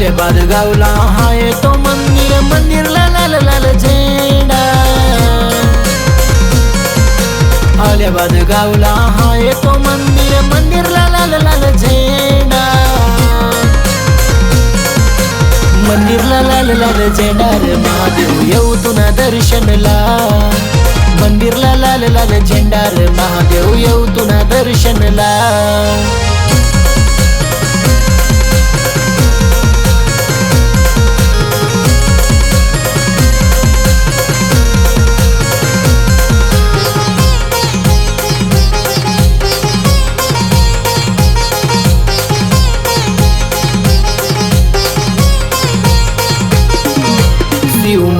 गावला हाय तो मंदिर मंदिरला लाल लाल झेंडा. अलिबाग गावला हाय तो मंदिर मंदिरला लाल लाल झेंडा. मंदिरला लाल लाल झेंडा रे महादेव येऊ तुना दर्शनला. मंदिरला लाल लाल झेंडा रे महादेव येऊ तुना दर्शनला.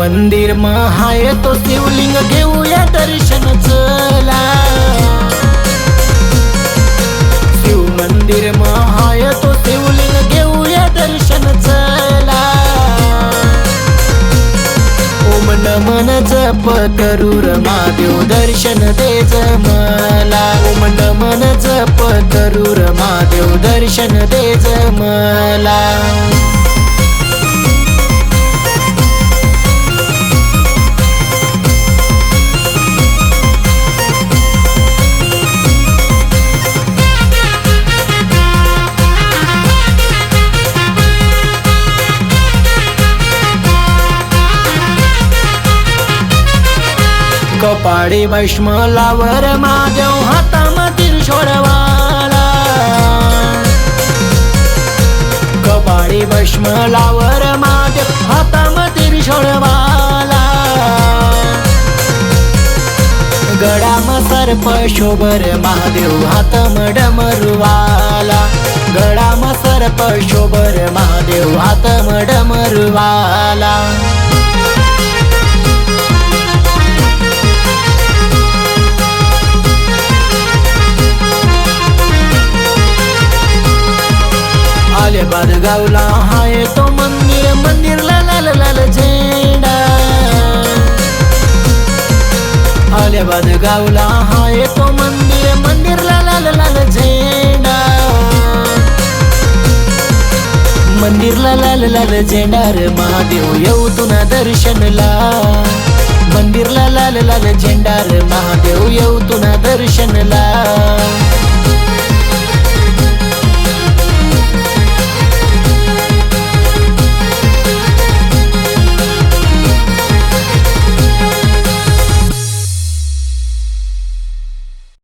मंदिर महाय तो शिवलिंग घेऊया दर्शन चला शिव मंदिर महाय तो शिवलिंग घेऊया दर्शन चला ओम नमन जप करू महादेव दर्शन दे मला ओम नमन जप करू महादेव दर्शन दे कपाडी भस्म लावर महादेव हातामधील सोडवाला कपाडी भस्म लावर महादेव हातामधील सोडवाला गडाम सर्प शोभर महादेव हातम मरुवाला गडाम सर्प शोभर महादेव हातम मरुवाला अलिबाग गावला हाय तो मंदिर मंदिरला लाल लाल झेंडा. अलिबाग गावला हाय तो मंदिर मंदिरला लाल लाल झेंडा. मंदिरला लाल लाल झेंडा रे महादेव येऊ तुना दर्शनला. मंदिरला लाल लाल झेंडा रे महादेव येऊ तुना दर्शनला.